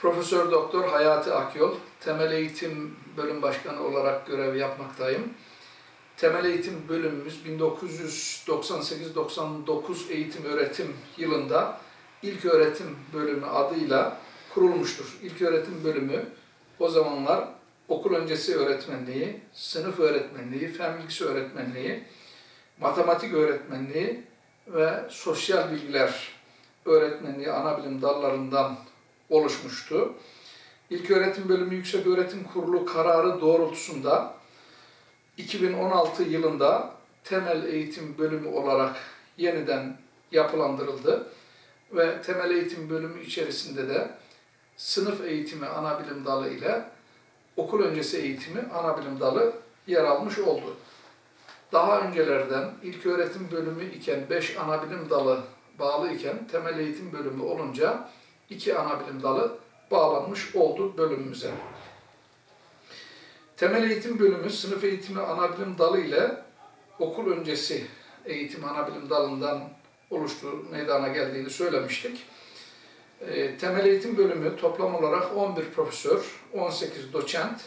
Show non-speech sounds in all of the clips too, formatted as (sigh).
Profesör Doktor Hayati Akyol, Temel Eğitim Bölüm Başkanı olarak görev yapmaktayım. Temel Eğitim bölümümüz 1998-99 eğitim öğretim yılında İlk Öğretim Bölümü adıyla kurulmuştur. İlk Öğretim Bölümü o zamanlar okul öncesi öğretmenliği, sınıf öğretmenliği, fen bilgisi öğretmenliği, matematik öğretmenliği ve sosyal bilgiler öğretmenliği ana bilim dallarından oluşmuştu. İlk öğretim bölümü Yüksek Öğretim Kurulu kararı doğrultusunda 2016 yılında temel eğitim bölümü olarak yeniden yapılandırıldı ve temel eğitim bölümü içerisinde de sınıf eğitimi ana bilim dalı ile okul öncesi eğitimi ana bilim dalı yer almış oldu. Daha öncelerden ilk öğretim bölümü iken 5 ana bilim dalı bağlı iken temel eğitim bölümü olunca iki ana bilim dalı bağlanmış oldu bölümümüze. Temel eğitim bölümü sınıf eğitimi ana bilim dalı ile okul öncesi eğitim ana bilim dalından oluştuğu meydana geldiğini söylemiştik. E, temel eğitim bölümü toplam olarak 11 profesör, 18 doçent,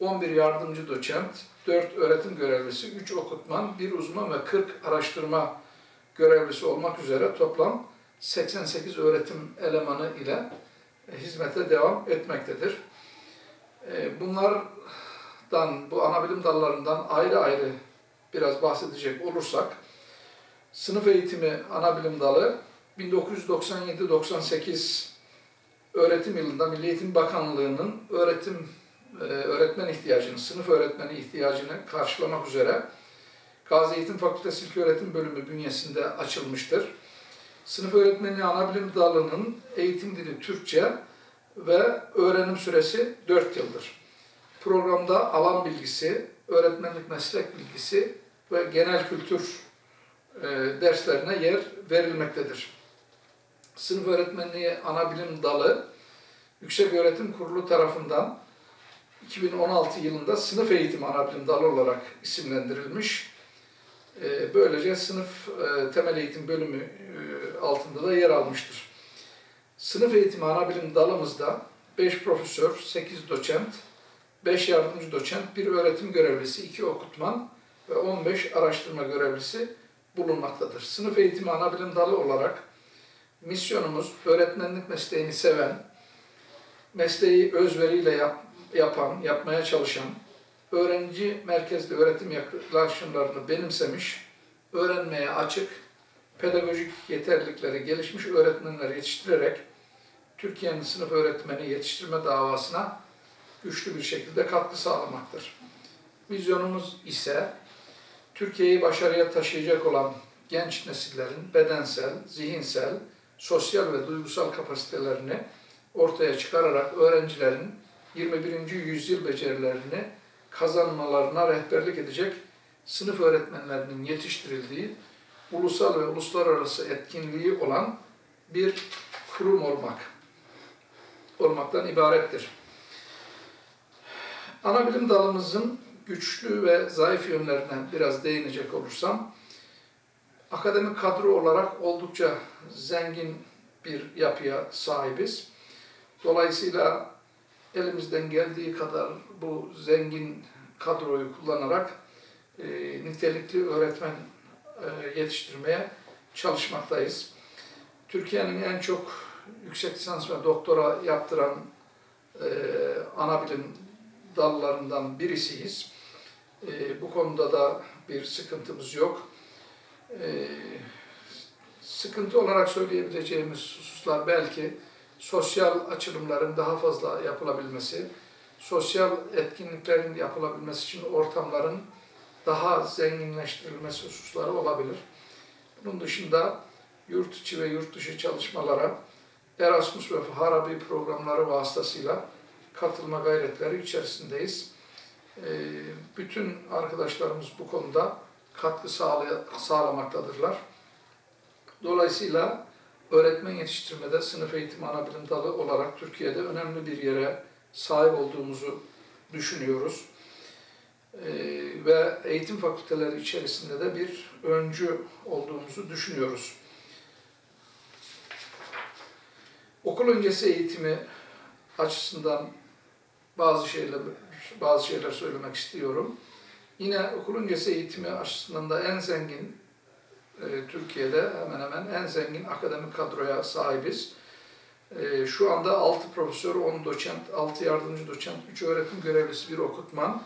11 yardımcı doçent, 4 öğretim görevlisi, 3 okutman, 1 uzman ve 40 araştırma görevlisi olmak üzere toplam 88 öğretim elemanı ile hizmete devam etmektedir. E, Bunlardan, bu ana bilim dallarından ayrı ayrı biraz bahsedecek olursak, sınıf eğitimi ana bilim dalı 1997-98 öğretim yılında Milli Eğitim Bakanlığı'nın öğretim e, öğretmen ihtiyacını, sınıf öğretmeni ihtiyacını karşılamak üzere Gazi Eğitim Fakültesi İlköğretim Bölümü bünyesinde açılmıştır. Sınıf öğretmenliği ana bilim dalının eğitim dili Türkçe ve öğrenim süresi 4 yıldır. Programda alan bilgisi, öğretmenlik meslek bilgisi ve genel kültür e, derslerine yer verilmektedir. Sınıf öğretmenliği ana bilim dalı Yüksek Öğretim Kurulu tarafından 2016 yılında sınıf eğitimi ana bilim dalı olarak isimlendirilmiş. E, Böylece sınıf e, temel eğitim bölümü altında da yer almıştır. Sınıf eğitimi ana bilim dalımızda 5 profesör, 8 doçent, 5 yardımcı doçent, 1 öğretim görevlisi, 2 okutman ve 15 araştırma görevlisi bulunmaktadır. Sınıf eğitimi ana bilim dalı olarak misyonumuz öğretmenlik mesleğini seven, mesleği özveriyle yap, yapan, yapmaya çalışan, öğrenci merkezli öğretim yaklaşımlarını benimsemiş, öğrenmeye açık, pedagojik yeterlilikleri gelişmiş öğretmenler yetiştirerek Türkiye'nin sınıf öğretmeni yetiştirme davasına güçlü bir şekilde katkı sağlamaktır. Vizyonumuz ise Türkiye'yi başarıya taşıyacak olan genç nesillerin bedensel, zihinsel, sosyal ve duygusal kapasitelerini ortaya çıkararak öğrencilerin 21. yüzyıl becerilerini kazanmalarına rehberlik edecek sınıf öğretmenlerinin yetiştirildiği ulusal ve uluslararası etkinliği olan bir kurum olmak olmaktan ibarettir. Ana bilim dalımızın güçlü ve zayıf yönlerine biraz değinecek olursam, akademik kadro olarak oldukça zengin bir yapıya sahibiz. Dolayısıyla elimizden geldiği kadar bu zengin kadroyu kullanarak e, nitelikli öğretmen yetiştirmeye çalışmaktayız. Türkiye'nin en çok yüksek lisans ve doktora yaptıran e, ana bilim dallarından birisiyiz. E, bu konuda da bir sıkıntımız yok. E, sıkıntı olarak söyleyebileceğimiz hususlar belki sosyal açılımların daha fazla yapılabilmesi, sosyal etkinliklerin yapılabilmesi için ortamların daha zenginleştirilmesi hususları olabilir. Bunun dışında yurt içi ve yurt dışı çalışmalara Erasmus ve Harabi programları vasıtasıyla katılma gayretleri içerisindeyiz. Ee, Bütün arkadaşlarımız bu konuda katkı sağlamaktadırlar. Dolayısıyla öğretmen yetiştirmede sınıf eğitimi ana bilim dalı olarak Türkiye'de önemli bir yere sahip olduğumuzu düşünüyoruz. Ee, Ve eğitim fakülteleri içerisinde de bir öncü olduğumuzu düşünüyoruz. Okul öncesi eğitimi açısından bazı şeyler bazı şeyler söylemek istiyorum. Yine okul öncesi eğitimi açısından da en zengin e, Türkiye'de hemen hemen en zengin akademik kadroya sahibiz. E, şu anda 6 profesör, 10 doçent, 6 yardımcı doçent, 3 öğretim görevlisi, bir okutman,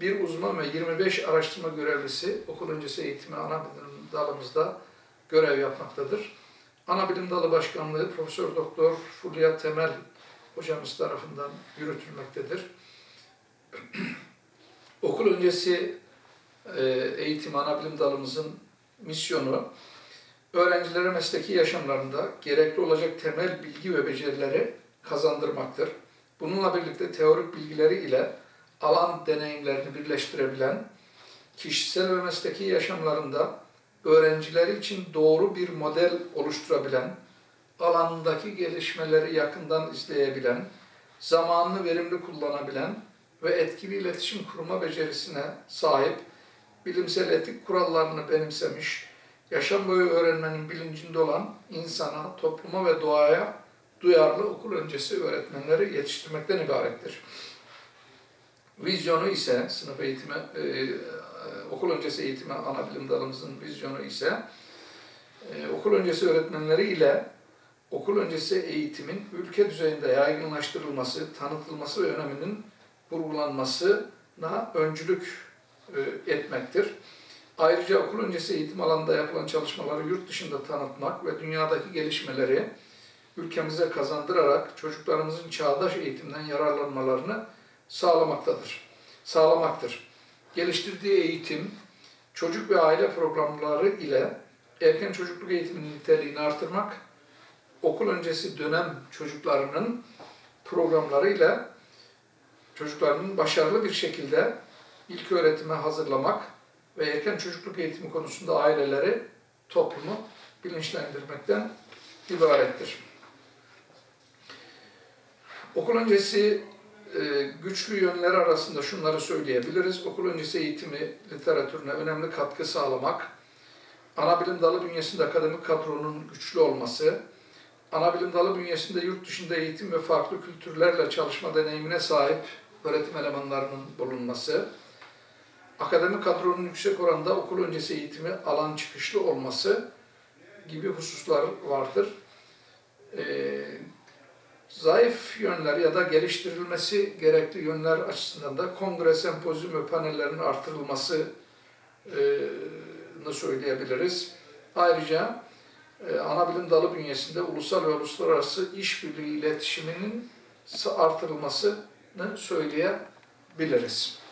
bir uzman ve 25 araştırma görevlisi okul öncesi eğitimi ana bilim dalımızda görev yapmaktadır. Ana bilim dalı başkanlığı Profesör Doktor Fulya Temel hocamız tarafından yürütülmektedir. (clears throat) okul öncesi e, eğitim ana bilim dalımızın misyonu öğrencilere mesleki yaşamlarında gerekli olacak temel bilgi ve becerileri kazandırmaktır. Bununla birlikte teorik bilgileri ile alan deneyimlerini birleştirebilen, kişisel ve mesleki yaşamlarında öğrencileri için doğru bir model oluşturabilen, alanındaki gelişmeleri yakından izleyebilen, zamanını verimli kullanabilen ve etkili iletişim kurma becerisine sahip, bilimsel etik kurallarını benimsemiş, yaşam boyu öğrenmenin bilincinde olan insana, topluma ve doğaya duyarlı okul öncesi öğretmenleri yetiştirmekten ibarettir. Vizyonu ise sınıf eğitimi, e, e, okul öncesi eğitimi ana bilim dalımızın vizyonu ise e, okul öncesi öğretmenleri ile okul öncesi eğitimin ülke düzeyinde yaygınlaştırılması, tanıtılması ve öneminin vurgulanmasına öncülük e, etmektir. Ayrıca okul öncesi eğitim alanında yapılan çalışmaları yurt dışında tanıtmak ve dünyadaki gelişmeleri ülkemize kazandırarak çocuklarımızın çağdaş eğitimden yararlanmalarını sağlamaktadır. Sağlamaktır. Geliştirdiği eğitim, çocuk ve aile programları ile erken çocukluk eğitiminin niteliğini artırmak, okul öncesi dönem çocuklarının programlarıyla çocuklarının başarılı bir şekilde ilk öğretime hazırlamak ve erken çocukluk eğitimi konusunda aileleri, toplumu bilinçlendirmekten ibarettir. Okul öncesi güçlü yönleri arasında şunları söyleyebiliriz. Okul öncesi eğitimi literatürüne önemli katkı sağlamak, ana bilim dalı bünyesinde akademik kadronun güçlü olması, ana bilim dalı bünyesinde yurt dışında eğitim ve farklı kültürlerle çalışma deneyimine sahip öğretim elemanlarının bulunması, akademik kadronun yüksek oranda okul öncesi eğitimi alan çıkışlı olması gibi hususlar vardır. Ee, zayıf yönler ya da geliştirilmesi gerekli yönler açısından da kongre, sempozyum ve panellerin artırılmasını söyleyebiliriz. Ayrıca e, ana bilim dalı bünyesinde ulusal ve uluslararası işbirliği iletişiminin artırılmasını söyleyebiliriz.